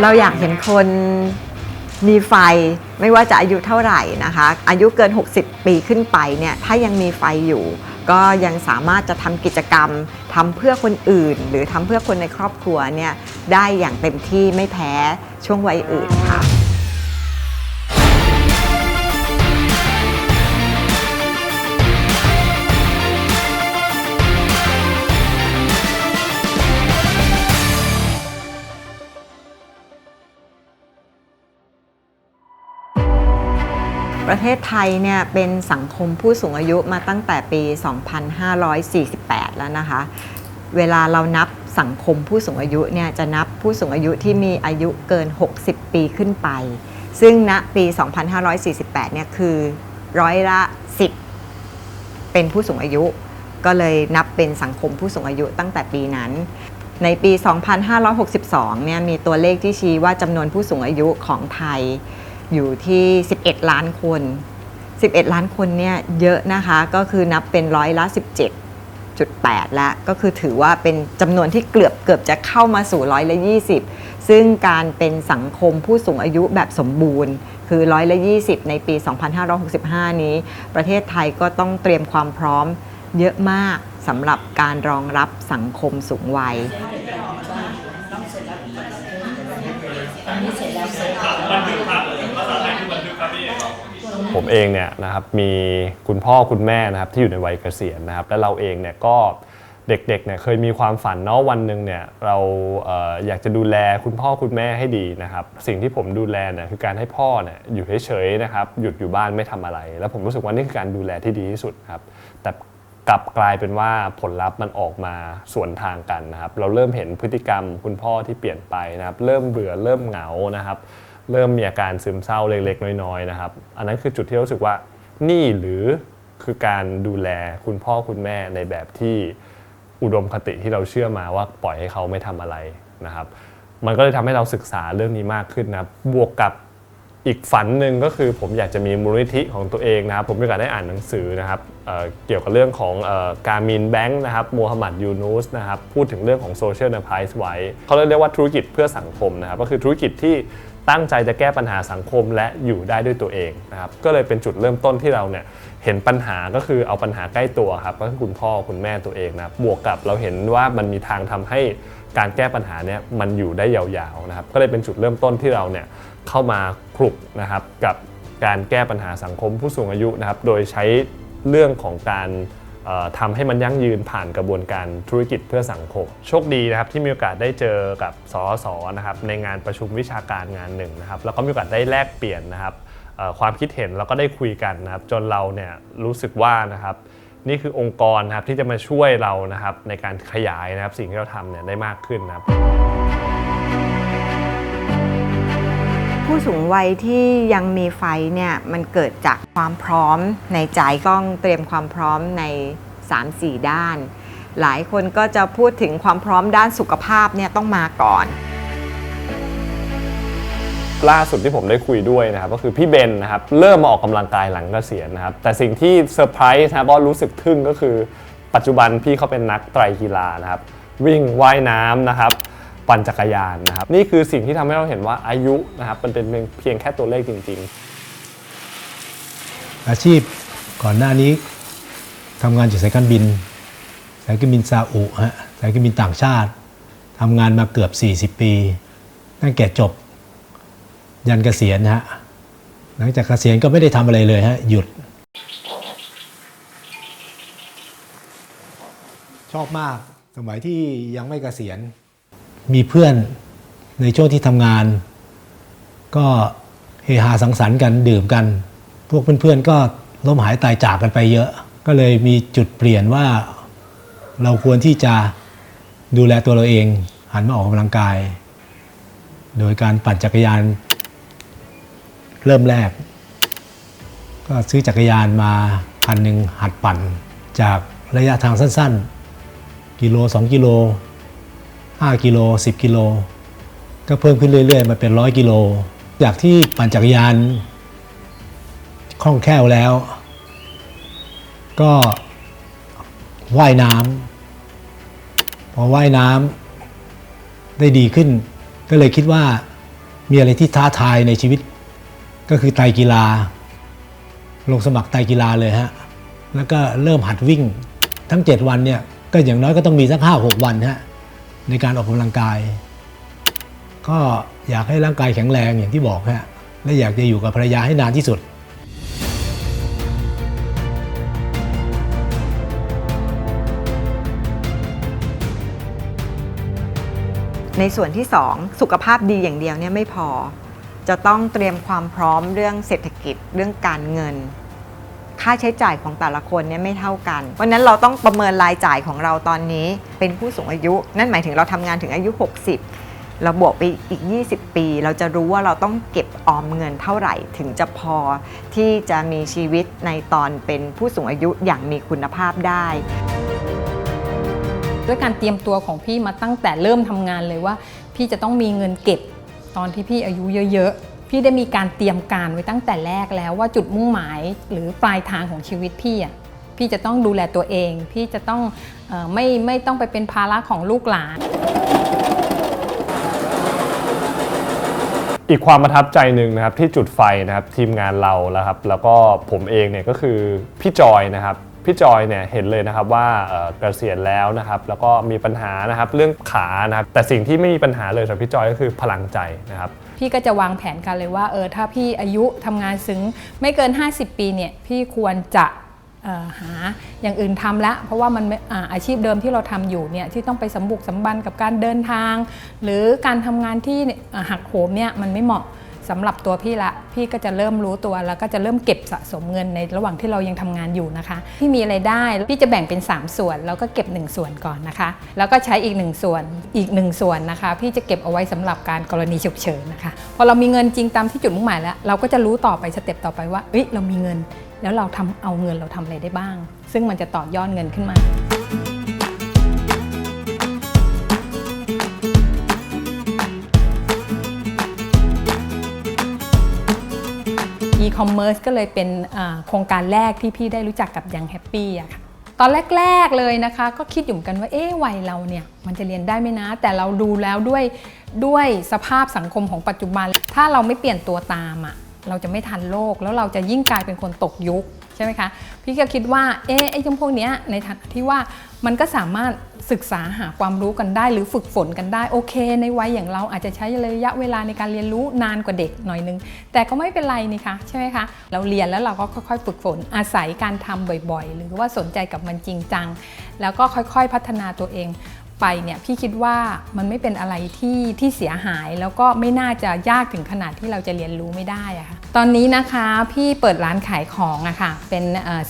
เราอยากเห็นคนมีไฟไม่ว่าจะอายุเท่าไหร่นะคะ อายุเกิน 60 ปีขึ้นไปเนี่ยถ้ายังมีไฟอยู่ ก็ยังสามารถจะทำกิจกรรมทำเพื่อคนอื่น หรือทำเพื่อคนในครอบครัวเนี่ยได้อย่างเต็มที่ไม่แพ้ช่วงวัยอื่นค่ะ ประเทศไทยเนี่ยเป็นสังคมผู้สูงอายุมาตั้งแต่ปี 2548 แล้วนะคะ เวลาเรานับสังคมผู้สูงอายุเนี่ยจะนับผู้สูงอายุที่มีอายุเกิน 60 ปีขึ้นไป ซึ่งณปี 2548 เนี่ยคือร้อยละ 10 เป็นผู้สูงอายุ ก็เลยนับเป็นสังคมผู้สูงอายุตั้งแต่ปีนั้น ในปี 2562 เนี่ยมีตัวเลขที่ชี้ว่าจำนวนผู้สูงอายุของไทย อยู่ที่ 11 ล้านคน 11 ล้านคนเนี่ยเยอะนะคะก็คือนับเป็นร้อยละ 17.8 แล้วก็คือถือว่าเป็นจำนวนที่เกือบเกือบจะเข้ามาสู่ร้อยละ 20 ซึ่งการเป็นสังคมผู้สูงอายุแบบสมบูรณ์ คือร้อยละ 20 ในปี 2565 นี้ ประเทศไทยก็ต้องเตรียมความพร้อมเยอะมากสำหรับการรองรับสังคมสูงวัย ผมเองเนี่ยนะครับมีคุณพ่อคุณแม่นะครับที่อยู่ในวัยเกษียณนะครับและเราเองเนี่ยก็เด็กๆเนี่ยเคยมีความฝันเนาะวันหนึ่งเนี่ยเราเอออยากจะดูแลคุณพ่อคุณแม่ให้ดีนะครับสิ่งที่ผมดูแลเนี่ยคือการให้พ่อเนี่ยอยู่เฉยๆนะครับหยุดอยู่บ้านไม่ทำอะไร แล้วผมรู้สึกว่านี่คือการดูแลที่ดีที่สุดครับแต่ กลับกลายเป็นว่าผลลัพธ์มันออกมาสวนทางกันนะครับเราเริ่มเห็นพฤติกรรมคุณพ่อที่เปลี่ยนไปนะครับ เริ่มเบื่อเริ่มเหงานะครับ เริ่มมีอาการซึมเศร้าเล็กๆ น้อยๆนะครับ อันนั้นคือจุดที่รู้สึกว่านี่หรือคือการดูแลคุณพ่อคุณแม่ในแบบที่อุดมคติที่เราเชื่อมาว่าปล่อยให้เขาไม่ทำอะไรนะครับ มันก็เลยทำให้เราศึกษาเรื่องนี้มากขึ้นนะบบวกกับอีกฝันหนึ่งก็คือผมอยากจะมีมูลนิธิของตัวเองนะครับ ผมมีโอกาสได้อ่านหนังสือนะครับ เกี่ยวกับเรื่องของการมินแบงค์นะครับโมฮัมหมัดยูนูสนะครับพูดถึงเรื่องของโซเชียล n น r p r i s e ไว้ เขาเรียกว่าธุรกิจเพื่อสังคมนะครับก็คือธุรกิจที่ตั้งใจจะแก้ปัญหาสังคมและอยู่ได้ด้วยตัวเองนะครับก็เลยเป็นจุดเริ่มต้นที่เราเนี่ยเห็นปัญหาก็คือเอาปัญหาใกล้ตัวครับก็คือคุณพ่อคุณแม่ตัวเองนะบวกกับเราเห็นว่ามันมีทางทำให้การแก้ปัญหาเนี่ยมันอยู่ได้ยาวๆนะครับก็เลยเป็นจุดเริ่มต้นที่เราเนี่ยเข้ามาคลุกนะครับกับการแก้ปัญหาสังคมผู้สูงอายุนะครับโดยใช้ เรื่องของการเอ่อทำให้มันยั่งยืนผ่านกระบวนการธุรกิจเพื่อสังคม โชคดีนะครับที่มีโอกาสได้เจอกับสสนะครับในงานประชุมวิชาการงานหนึ่งนะครับแล้วก็มีโอกาสได้แลกเปลี่ยนนะครับความคิดเห็นแล้วก็ได้คุยกันนะครับจนเราเนี่ยรู้สึกว่านะครับนี่คือองค์กรนะครับที่จะมาช่วยเรานะครับในการขยายนะครับสิ่งที่เราทำเนี่ยได้มากขึ้นนะครับ ผู้สูงวัยที่ยังมีไฟเนี่ยมันเกิดจากความพร้อมในใจต้องเตรียมความพร้อมใน 3-4 ด้าน หลายคนก็จะพูดถึงความพร้อมด้านสุขภาพเนี่ยต้องมาก่อนล่าสุดที่ผมได้คุยด้วยนะครับก็คือพี่เบนนะครับเริ่มมาออกกำลังกายหลังเกษียณนะครับแต่สิ่งที่เซอร์ไพรส์นะครับเพราะรู้สึกทึ่งก็คือ ปัจจุบันพี่เขาเป็นนักไตรกีฬานะครับวิ่งว่ายน้ำนะครับ ปั่นจักรยานนะครับ นี่คือสิ่งที่ทำให้เราเห็นว่าอายุนะครับมันเป็นเพียงแค่ตัวเลขจริง ๆ อาชีพก่อนหน้านี้ทำงานอยู่สายการบิน สายการบินซาอุฮะสายการบินต่างชาติทำงานมาเกือบ 40 ปีตั้งแต่จบ ยันเกษียณฮะหลังจากเกษียณก็ไม่ได้ทำอะไรเลยฮะหยุด ชอบมากสมัยที่ยังไม่เกษียณ มีเพื่อนในช่วงที่ทำงาน ก็เฮฮาสังสรรค์กันดื่มกัน พวกเพื่อนๆก็ล้มหายตายจากกันไปเยอะ ก็เลยมีจุดเปลี่ยนว่าเราควรที่จะดูแลตัวเราเอง หันมาออกกำลังกาย โดยการปั่นจักรยาน เริ่มแรก ก็ซื้อจักรยานมาคันหนึ่งหัดปั่นจากระยะทางสั้น ๆ กิโล 2 กิโล 5 กิโล 10 กิโล ก็เพิ่มขึ้นเรื่อยๆ มาเป็นร้อยกิโล จากที่ปั่นจักรยานคล่องแคล่วแล้ว ก็ว่ายน้ำพอว่ายน้ำได้ดีขึ้น ก็เลยคิดว่ามีอะไรที่ท้าทายในชีวิต ก็คือไตกีฬา ลงสมัครไตกีฬาเลยฮะ แล้วก็เริ่มหัดวิ่งทั้ง 7 วันเนี่ย ก็อย่างน้อยก็ต้องมีสักห้าหกวันฮะ ในการออกกำลังกาย ก็อยากให้ร่างกายแข็งแรงอย่างที่บอกฮะและอยากจะอยู่กับภรรยาให้นานที่สุดในส่วนที่ 2 สุขภาพดีอย่างเดียวเนี่ยไม่พอ จะต้องเตรียมความพร้อมเรื่องเศรษฐกิจเรื่องการเงิน ค่าใช้จ่ายของแต่ละคนเนี่ยไม่เท่ากัน เพราะนั้นเราต้องประเมินรายจ่ายของเราตอนนี้เป็นผู้สูงอายุ นั่นหมายถึงเราทำงานถึงอายุ 60 เราบวกไปอีก 20 ปี เราจะรู้ว่าเราต้องเก็บออมเงินเท่าไหร่ ถึงจะพอที่จะมีชีวิตในตอนเป็นผู้สูงอายุอย่างมีคุณภาพได้ ด้วยการเตรียมตัวของพี่มาตั้งแต่เริ่มทำงานเลยว่า พี่จะต้องมีเงินเก็บตอนที่พี่อายุเยอะๆ พี่ได้มีการเตรียมการไว้ตั้งแต่แรกแล้วว่าจุดมุ่งหมายหรือปลายทางของชีวิตพี่อะพี่จะต้องดูแลตัวเอง พี่จะต้องออไม่ไม่ต้องไปเป็นภาระของลูกหลาน อีกความประทับใจหนึ่งนะครับที่จุดไฟนะครับทีมงานเราแล้วครับแล้วก็ผมเองเนี่ยก็คือพี่จอยนะครับ พี่จอยเนี่ยเห็นเลยนะครับว่าเอ่อเกษียณแล้วนะครับแล้วก็มีปัญหานะครับเรื่องขานะครับแต่สิ่งที่ไม่มีปัญหาเลยสำหรับพี่จอยก็คือพลังใจนะครับพี่ก็จะวางแผนกันเลยว่าเออถ้าพี่อายุทำงานถึงไม่เกิน 50 ปีเนี่ยพี่ควรจะหาอย่างอื่นทำละเพราะว่ามันอาอาชีพเดิมที่เราทำอยู่เนี่ยที่ต้องไปสมบุกสมบันกับการเดินทาง หรือการทำงานที่หักโหมเนี่ยมันไม่เหมาะ สำหรับตัวพี่ละ พี่ก็จะเริ่มรู้ตัวแล้วก็จะเริ่มเก็บสะสมเงินในระหว่างที่เรายังทำงานอยู่นะคะพี่มีอะไรได้พี่จะแบ่งเป็น 3 ส่วน แล้วก็เก็บ 1 ส่วนก่อนนะคะ แล้วก็ใช้อีก 1 ส่วนอีก 1 ส่วนนะคะ พี่จะเก็บเอาไว้สำหรับการกรณีฉุกเฉินนะคะพอเรามีเงินจริงตามที่จุดมุ่งหมายแล้ว เราก็จะรู้ต่อไปสเต็ปต่อไปว่าเอ้ยเรามีเงิน แล้วเราทำเอาเงินเราทำอะไรได้บ้าง ซึ่งมันจะต่อยอดเงินขึ้นมา e-commerce ก็เลยเป็นโครงการแรกที่พี่ได้รู้จักกับยังแฮปปี้อะค่ะตอนแรก ๆเลยนะคะ ก็คิดอยู่กันว่าเอ๊ะวัยเราเนี่ยมันจะเรียนได้ไหมนะ แต่เราดูแล้วด้วยด้วยสภาพสังคมของปัจจุบัน ถ้าเราไม่เปลี่ยนตัวตามอะเราจะไม่ทันโลกแล้วเราจะยิ่งกลายเป็นคนตกยุคใช่ไหมคะ พี่ก็คิดว่าเอ๊ะไอ้เรื่องพวกเนี้ยในฐานะที่ว่า มันก็สามารถศึกษาหาความรู้กันได้ หรือฝึกฝนกันได้โอเค ในวัยอย่างเราอาจจะใช้ระยะเวลาในการเรียนรู้นานกว่าเด็กหน่อยนึง แต่ก็ไม่เป็นไรนี่คะใช่ไหมคะ เราเรียนแล้วเราก็ค่อยๆ ฝึกฝนอาศัยการทำบ่อยๆ หรือว่าสนใจกับมันจริงจัง แล้วก็ค่อยๆพัฒนาตัวเอง ไปเนี่ยพี่คิดว่ามันไม่เป็นอะไรที่ที่เสียหาย แล้วก็ไม่น่าจะยากถึงขนาดที่เราจะเรียนรู้ไม่ได้อะค่ะตอนนี้นะคะพี่เปิดร้านขายของอะค่ะเป็น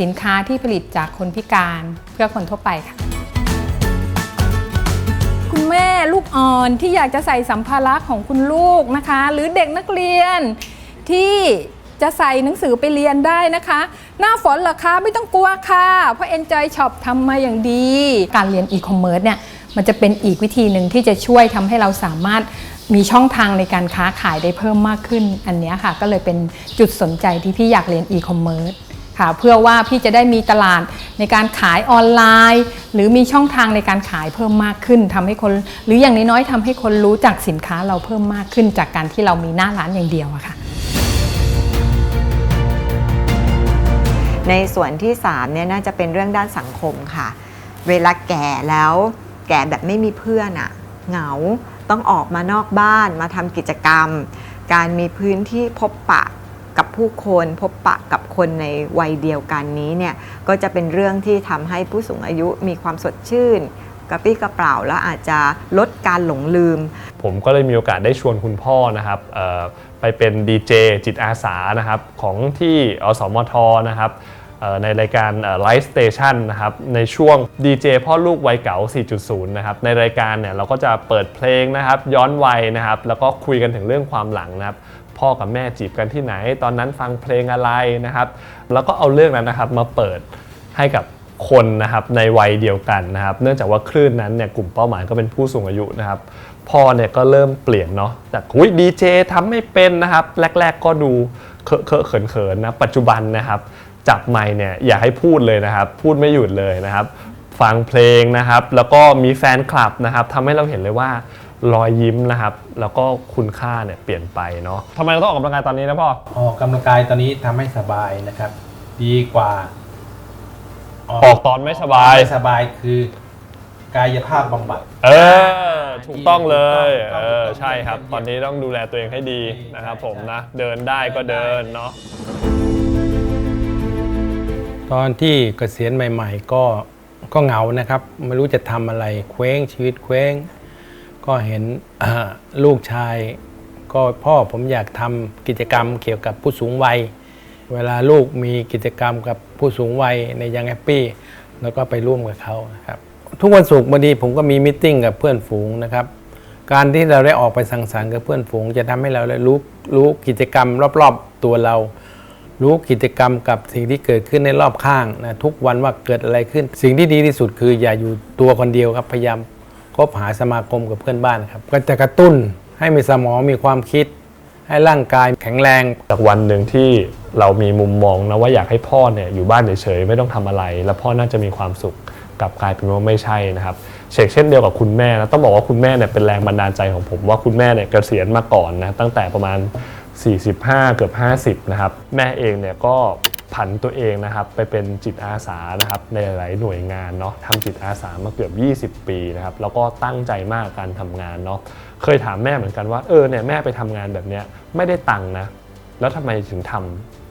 สินค้าที่ผลิตจากคนพิการเพื่อคนทั่วไปค่ะคุณแม่ลูกอ่อนที่อยากจะใส่สัมภาระของคุณลูกนะคะ หรือเด็กนักเรียนที่จะใส่หนังสือไปเรียนได้นะคะ หน้าฝนเหรอคะ ไม่ต้องกลัวค่ะ เพราะ Enjoy Shop ทำมาอย่างดี การเรียน e-commerce เนี่ย มันจะเป็นอีกวิธีหนึ่งที่จะช่วยทำให้เราสามารถมีช่องทางในการค้าขายได้เพิ่มมากขึ้น อันนี้ค่ะ ก็เลยเป็นจุดสนใจที่พี่อยากเรียน e-commerce ค่ะเพื่อว่าพี่จะได้มีตลาดในการขายออนไลน์ หรือมีช่องทางในการขายเพิ่มมากขึ้นทำให้คน หรืออย่างน้อยๆทำให้คนรู้จักสินค้าเราเพิ่มมากขึ้น จากการที่เรามีหน้าร้านอย่างเดียวอะค่ะ ในส่วนที่3เนี่ยน่าจะเป็นเรื่องด้านสังคมค่ะ เวลาแก่แล้ว แก่แบบไม่มีเพื่อนอะเหงาต้องออกมานอกบ้านมาทำกิจกรรม การมีพื้นที่พบปะกับผู้คนพบปะกับคนในวัยเดียวกันนี้เนี่ยก็จะเป็นเรื่องที่ทำให้ผู้สูงอายุมีความสดชื่นกระปรี้กระเปร่าแล้วอาจจะลดการหลงลืม ผมก็เลยมีโอกาสได้ชวนคุณพ่อนะครับไปเป็นดีเจจิตอาสานะครับของที่อสมทนะครับ ในรายการไลฟ์สเตชันนะครับในช่วงดีเจพ่อลูกวัยเก๋า 4.0 นะครับในรายการเนี่ยเราก็จะเปิดเพลงนะครับย้อนวัยนะครับแล้วก็คุยกันถึงเรื่องความหลังนะครับพ่อกับแม่จีบกันที่ไหน ตอนนั้นฟังเพลงอะไรนะครับ แล้วก็เอาเรื่องนั้นนะครับมาเปิดให้กับคนนะครับในวัยเดียวกันนะครับ เนื่องจากว่าคลื่นนั้นเนี่ยกลุ่มเป้าหมายก็เป็นผู้สูงอายุนะครับพ่อเนี่ยก็เริ่มเปลี่ยนเนาะจากอุ้ยดีเจทำไม่เป็นนะครับ แรก ๆ ก็ดูเคอะเคอะเขินเขินๆนะปัจจุบันนะครับ จับไมค์เนี่ยอย่าให้พูดเลยนะครับ พูดไม่หยุดเลยนะครับ ฟังเพลงนะครับ แล้วก็มีแฟนคลับนะครับทำให้เราเห็นเลยว่ารอยยิ้มนะครับ แล้วก็คุณค่าเนี่ยเปลี่ยนไปเนาะทำไมเราต้องออกกำลังกายตอนนี้นะพ่อออกกำลังกายตอนนี้ทำให้สบายนะครับ ดีกว่าออกตอนไม่สบาย ไม่สบายคือกายภาพบำบัด เออ ถูกต้องเลยถูกต้องเออถูกต้องใช่ครับเยี่ยมตอนนี้ต้องดูแลตัวเองให้ดีนะครับผมนะ เดินได้ก็เดินเนาะ ตอนที่เกษียณใหม่ ๆ ก็ก็เหงานะครับ ไม่รู้จะทำอะไรเคว้งชีวิตเคว้ง ก็เห็นลูกชาย ก็พ่อผมอยากทำกิจกรรมเกี่ยวกับผู้สูงวัย เวลาลูกมีกิจกรรมกับผู้สูงวัยในยังแฮปปี้แล้วก็ไปร่วมกับเขาครับทุกวันศุกร์บางทีผมก็มีมิทติ้งกับเพื่อนฝูงนะครับ การที่เราได้ออกไปสังสรรค์กับเพื่อนฝูง จะทำให้เราได้รู้รู้กิจกรรมรอบ ๆ ตัวเรา รู้กิจกรรมกับสิ่งที่เกิดขึ้นในรอบข้างนะทุกวันว่าเกิดอะไรขึ้น สิ่งที่ดีที่สุดคืออย่าอยู่ตัวคนเดียวครับพยายามคบหาสมาคมกับเพื่อนบ้านครับ ก็จะกระตุ้นให้มีสมองมีความคิด ให้ร่างกายแข็งแรง จากวันหนึ่งที่เรามีมุมมองนะว่าอยากให้พ่อเนี่ยอยู่บ้านเฉยๆไม่ต้องทำอะไร แล้วพ่อน่าจะมีความสุขกลับกลายเป็นว่าไม่ใช่นะครับเชกเช่นเดียวกับคุณแม่นะต้องบอกว่าคุณแม่เนี่ยเป็นแรงบันดาลใจของผมว่าคุณแม่เนี่ยเกษียณมาก่อนนะตั้งแต่ประมาณ 45 เกือบ 50 นะครับ แม่เองเนี่ยก็ผันตัวเองนะครับไปเป็นจิตอาสานะครับในหลายๆหน่วยงานเนาะทำจิตอาสามาเกือบ 20 ปีนะครับแล้วก็ตั้งใจมากการทำงานเนาะเคยถามแม่เหมือนกันว่าเออเนี่ยแม่ไปทำงานแบบเนี้ยไม่ได้ตังค์นะ แล้วทำไมถึงท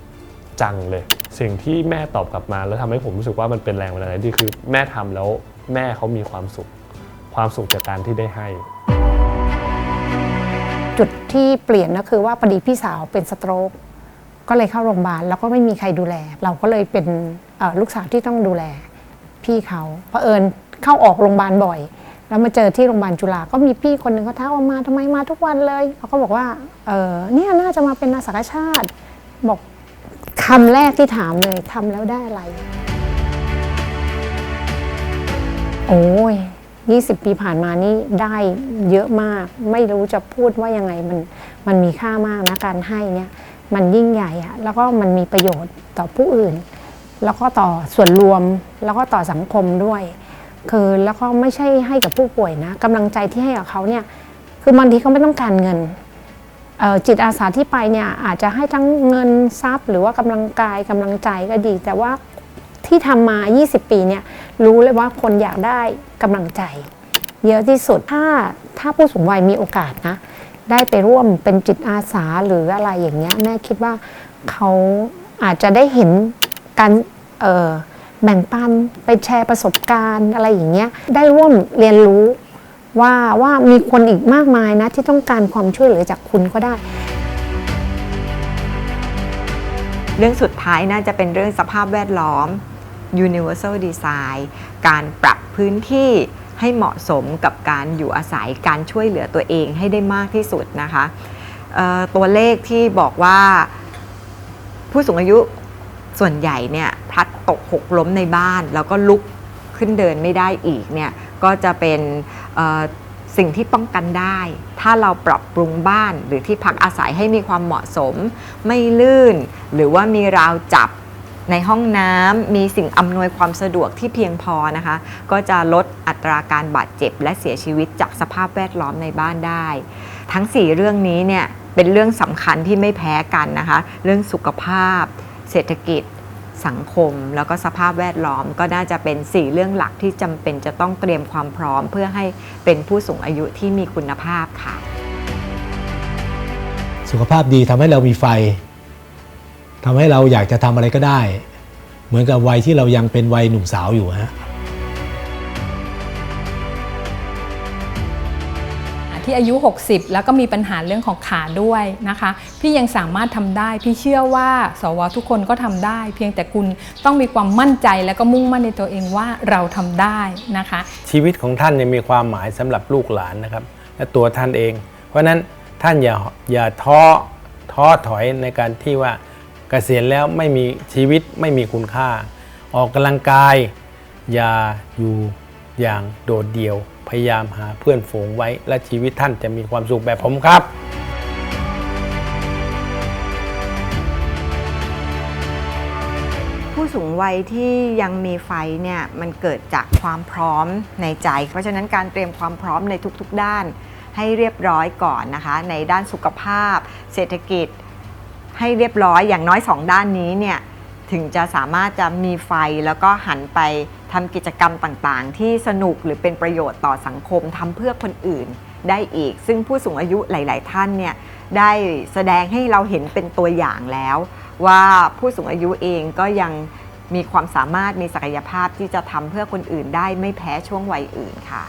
ำจังเลย สิ่งที่แม่ตอบกลับมา แล้วทำให้ผมรู้สึกว่ามันเป็นแรงบันดาลใจที่คือแม่ทำแล้วแม่เขามีความสุข ความสุขจากการที่ได้ให้ จุดที่เปลี่ยนก็คือว่าพอดีพี่สาวเป็นสโตรกก็เลยเข้าโรงพยาบาลแล้วก็ไม่มีใครดูแล เราก็เลยเป็นลูกสาวที่ต้องดูแลพี่เขาเผอิญเข้าออกโรงพยาบาลบ่อย แล้วมาเจอที่โรงพยาบาลจุฬาก็มีพี่คนหนึ่งเขาท้าว่ามาทำไมมาทุกวันเลยเขาก็บอกว่าเออเนี่ยน่าจะมาเป็นอาสาชาติ บอกคำแรกที่ถามเลยทำแล้วได้อะไร โอ้ย 20 ปีผ่านมานี่ได้เยอะมาก ไม่รู้จะพูดว่ายังไงมันมันมีค่ามากนะการให้เนี่ยมันยิ่งใหญ่อะแล้วก็มันมีประโยชน์ต่อผู้อื่น แล้วก็ต่อส่วนรวมแล้วก็ต่อสังคมด้วย คือแล้วก็ไม่ใช่ให้กับผู้ป่วยนะกำลังใจที่ให้กับเขาเนี่ยคือบางทีเขาไม่ต้องการเงินจิตอาสาที่ไปเนี่ยอาจจะให้ทั้งเงินทรัพย์ หรือว่ากำลังกายกำลังใจก็ดี แต่ว่า ที่ทำมา 20 ปีเนี่ยรู้เลยว่าคนอยากได้กำลังใจ เยอะที่สุดถ้าถ้าผู้สูงวัยมีโอกาสนะ ได้ไปร่วมเป็นจิตอาสาหรืออะไรอย่างเงี้ยแม่คิดว่าเขาอาจจะได้เห็นการเแบ่งปันไปแชร์ประสบการณ์อะไรอย่างเงี้ยได้ร่วมเรียนรู้ว่าว่ามีคนอีกมากมายนะที่ต้องการความช่วยเหลือจากคุณก็ได้ เรื่องสุดท้ายน่าจะเป็นเรื่องสภาพแวดล้อม universal design การปรับพื้นที่ให้เหมาะสมกับการอยู่อาศัยการช่วยเหลือตัวเองให้ได้มากที่สุดนะคะตัวเลขที่บอกว่าผู้สูงอายุส่วนใหญ่เนี่ยพลัดตกหกล้มในบ้าน แล้วก็ลุกขึ้นเดินไม่ได้อีกเนี่ยก็จะเป็นสิ่งที่ป้องกันได้ ถ้าเราปรับปรุงบ้านหรือที่พักอาศัยให้มีความเหมาะสม ไม่ลื่น หรือว่ามีราวจับ ในห้องน้ำมีสิ่งอำนวยความสะดวกที่เพียงพอนะคะ ก็จะลดอัตราการบาดเจ็บและเสียชีวิตจากสภาพแวดล้อมในบ้านได้ ทั้ง 4 เรื่องนี้เนี่ยเป็นเรื่องสำคัญที่ไม่แพ้กันนะคะ เรื่องสุขภาพ เศรษฐกิจ สังคม แล้วก็สภาพแวดล้อม ก็น่าจะเป็น 4 เรื่องหลักที่จำเป็นจะต้องเตรียมความพร้อม เพื่อให้เป็นผู้สูงอายุที่มีคุณภาพค่ะ สุขภาพดีทำให้เรามีไฟ ทำให้เราอยากจะทำอะไรก็ได้ เหมือนกับวัยที่เรายังเป็นวัยหนุ่มสาวอยู่ฮะที่อายุ 60 แล้วก็มีปัญหาเรื่องของขาด้วยนะคะ พี่ยังสามารถทำได้ พี่เชื่อว่า สวทุกคนก็ทำได้ เพียงแต่คุณต้องมีความมั่นใจแล้วก็มุ่งมั่นในตัวเองว่าเราทำได้นะคะ ชีวิตของท่านเนี่ยมีความหมายสำหรับลูกหลานนะครับ และตัวท่านเอง เพราะฉะนั้นท่านอย่าอย่าท้อท้อถอยในการที่ว่า เกษียณแล้วไม่มีชีวิตไม่มีคุณค่า ออกกำลังกาย อย่าอยู่อย่างโดดเดี่ยว พยายามหาเพื่อนฝูงไว้ และชีวิตท่านจะมีความสุขแบบผมครับผู้สูงวัยที่ยังมีไฟเนี่ยมันเกิดจากความพร้อมในใจ เพราะฉะนั้นการเตรียมความพร้อมในทุกๆด้าน ให้เรียบร้อยก่อนนะคะ ในด้านสุขภาพ เศรษฐกิจ ให้เรียบร้อยอย่างน้อย 2 ด้านนี้เนี่ยถึงจะสามารถจะมีไฟแล้วก็หันไปทำกิจกรรมต่างๆ ที่สนุกหรือเป็นประโยชน์ต่อสังคมทำเพื่อคนอื่นได้อีก ซึ่งผู้สูงอายุหลาย ๆ ท่านเนี่ยได้แสดงให้เราเห็นเป็นตัวอย่างแล้ว ว่าผู้สูงอายุเองก็ยังมีความสามารถมีศักยภาพที่จะทำเพื่อคนอื่นได้ไม่แพ้ช่วงวัยอื่นค่ะ